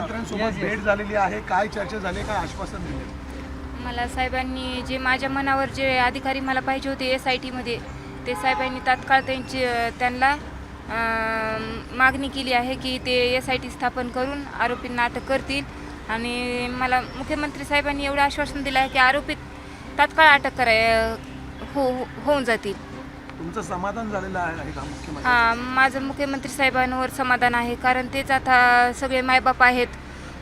मुख्यमंत्र्यांसोबत भेट झालेली आहे काय चर्चा झाली काय आश्वासन दिले? मला साहेबांनी जे माझ्या मनावर जे अधिकारी मला पाहिजे होते एस आय टीमध्ये ते साहेबांनी तात्काळ त्यांची त्यांना मागणी केली आहे की ते एस आय टी स्थापन करून आरोपींना अटक करतील. आणि मला मुख्यमंत्री साहेबांनी एवढं आश्वासन दिलं आहे की आरोपी तात्काळ अटक कराय हो हो- होऊन जातील. तुमचं समाधान झालेलं आहे का मुख्यमंत्री? हां माझं मुख्यमंत्री साहेबांवर समाधान आहे कारण तेच आता सगळे मायबाप आहेत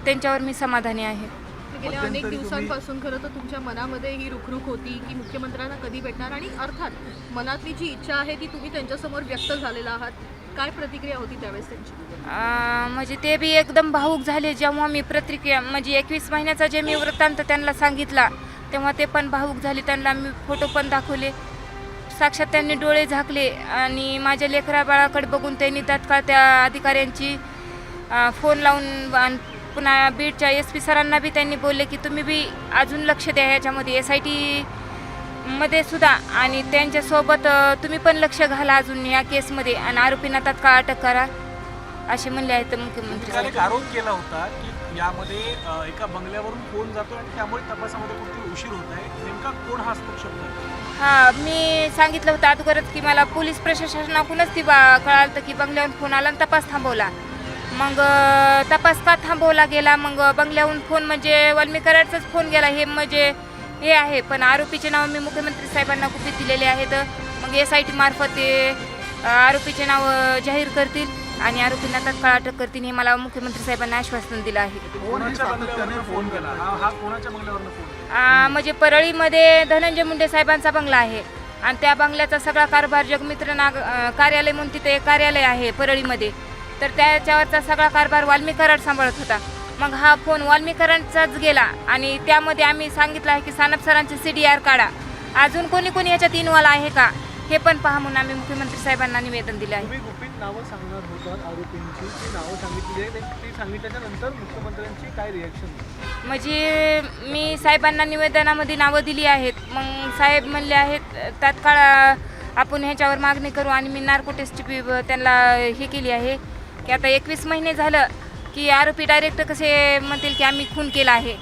त्यांच्यावर मी समाधानी आहे. गेल्या अनेक मध्यंतरी तुम्ही- दिवसांपासून खरं तर तुमच्या मनामध्ये ही रुखरुख होती की मुख्यमंत्र्यांना कधी भेटणार आणि अर्थात मनातली जी इच्छा आहे ती तुम्ही त्यांच्यासमोर व्यक्त झालेला आहात काय प्रतिक्रिया होती त्यावेळेस त्यांची? अं, म्हणजे ते बी एकदम भाऊक झाले जेव्हा मी प्रतिक्रिया म्हणजे एकवीस महिन्याचा जे मी वृत्तांत त्यांना सांगितला तेव्हा ते पण भाऊक झाले त्यांना मी फोटो पण दाखवले. साक्षात त्यांनी डोळे झाकले आणि माझ्या लेकरा बाळाकडे बघून त्यांनी तात्काळ त्या अधिकाऱ्यांची फोन लावून आणि पुन्हा बीडच्या एस पी सरांना बी त्यांनी बोलले की तुम्ही बी अजून लक्ष द्या ह्याच्यामध्ये एस आय टीमध्ये सुद्धा आणि त्यांच्यासोबत तुम्ही पण लक्ष घाला अजून या केसमध्ये आणि आरोपींना तात्काळ अटक करा. असे म्हणले आहेत मुख्यमंत्री काल एक साहेब. आरोप केला होता की यामध्ये एका बंगल्यावरून फोन जातो आणि त्यामुळे तपासामध्ये कुठे उशीर होत आहे नेमका कोण हा हस्तक्षेप करतो? हा मी सांगितलं होतं अगोदरच की मला पोलीस प्रशासनाकडूनच ती बा कळालं की बंगल्याहून फोन आला आणि तपास थांबवला. मग तपास का थांबवला गेला? मग बंगल्याहून फोन म्हणजे वाल्मीकरांचाच फोन गेला हे म्हणजे हे आहे. पण आरोपीचे नाव मी मुख्यमंत्री साहेबांना गुपित दिलेले आहेत. मग एस आय टी मार्फत आरोपीचे नाव जाहीर करतील आणि आरोपींना तात्काळ अटक करतील हे मला मुख्यमंत्री साहेबांना आश्वासन दिलं आहे. हा हा म्हणजे परळीमध्ये धनंजय मुंडे साहेबांचा बंगला आहे. आणि त्या बंगल्याचा सगळा कारभार जगमित्र नाग कार्यालय म्हणून तिथे कार्यालय आहे परळीमध्ये. तर त्याच्यावरचा सगळा कारभार वाल्मी कराड सांभाळत होता. मग हा फोन वाल्मी कराडचाच गेला आणि त्यामध्ये आम्ही सांगितलं आहे की सानप सरांचे सी डी आर काढा. अजून कोणी कोणी याच्यात इनवॉल्व आहे का? हे पण पहा म्हणून आम्ही मुख्यमंत्री साहेबांना निवेदन दिले आहे. तुम्ही गुपित नावं सांगणार होतात आरोपींची. ती नावं सांगितली आहे. ती सांगितल्याच्या नंतर मुख्यमंत्र्यांची काय रिॲक्शन म्हणजे मी साहेबांना निवेदनामध्ये नावं दिली आहेत. मग साहेब म्हणले आहेत तात्काळ आपण ह्याच्यावर मागणी करू आणि मी नार्को टेस्ट बी त्यांना हे केली आहे. की आता एकवीस महिने झालं की आरोपी डायरेक्ट कसे म्हणतील की आम्ही खून केला आहे.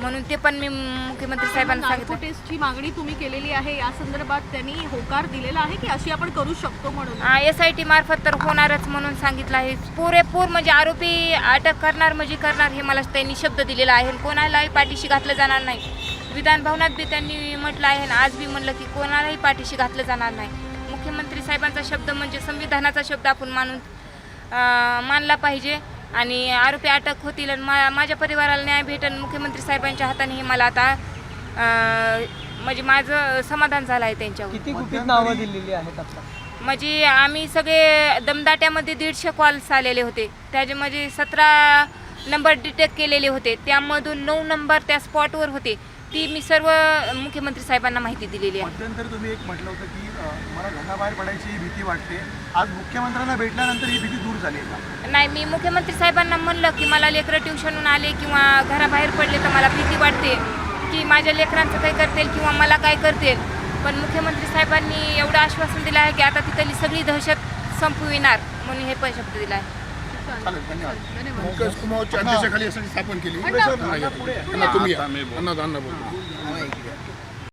म्हणून ते पण मी मुख्यमंत्री साहेबांना सांगितलं. टेस्टची मागणी तुम्ही केलेली आहे या संदर्भात त्यांनी होकार दिलेला आहे की अशी आपण करू शकतो म्हणून? एस आय टी मार्फत तर होणारच म्हणून सांगितलं आहे. पुरेपूर म्हणजे आरोपी अटक करणार म्हणजे करणार हे मला त्यांनी शब्द दिलेला आहे. कोणालाही पाठीशी घातलं जाणार नाही. विधान भवनात बी त्यांनी म्हटलं आहे आणि आज बी म्हणलं की कोणालाही पाठीशी घातलं जाणार नाही. मुख्यमंत्री साहेबांचा शब्द म्हणजे संविधानाचा शब्द आपण मानून मानला पाहिजे. आणि आरोपी अटक होतील आणि मा माझ्या परिवाराला न्याय भेटेल. मुख्यमंत्री साहेबांच्या हाताने हे मला आता म्हणजे माझं समाधान झालं आहे त्यांच्यावर. किती गुपित नावं दिलेली आहेत आता? म्हणजे आम्ही सगळे दमदाट्यामध्ये दीडशे कॉल्स आलेले होते. त्याच्यामध्ये सतरा नंबर डिटेक्ट केलेले होते. त्यामधून नऊ नंबर त्या स्पॉटवर होते. ती मी सर्व मुख्यमंत्री साहेबांना माहिती दिलेली आहे. मध्यंतरी तुम्ही एक म्हटलं होतं की अ, मला घराबाहेर पडायची भीती वाटते. आज मुख्यमंत्र्यांना भेटल्यानंतर ही भीती दूर झाली आहे का? नाही मी मुख्यमंत्री साहेबांना म्हणलं की मला लेकरं ट्युशनहून आले किंवा घराबाहेर पडले तर मला भीती वाटते की माझ्या लेकरांचं काय करतील किंवा मला काय करतील. पण मुख्यमंत्री साहेबांनी एवढं आश्वासन दिलं आहे की आता तिथली सगळी दहशत संपविणार म्हणून हे पण शब्द दिला आहे. चालेल धन्यवाद. धन्यवाद. पंकज कुमारच्या अध्यक्षाखाली यासाठी स्थापन केली. तुम्ही अण्णा बोलतो.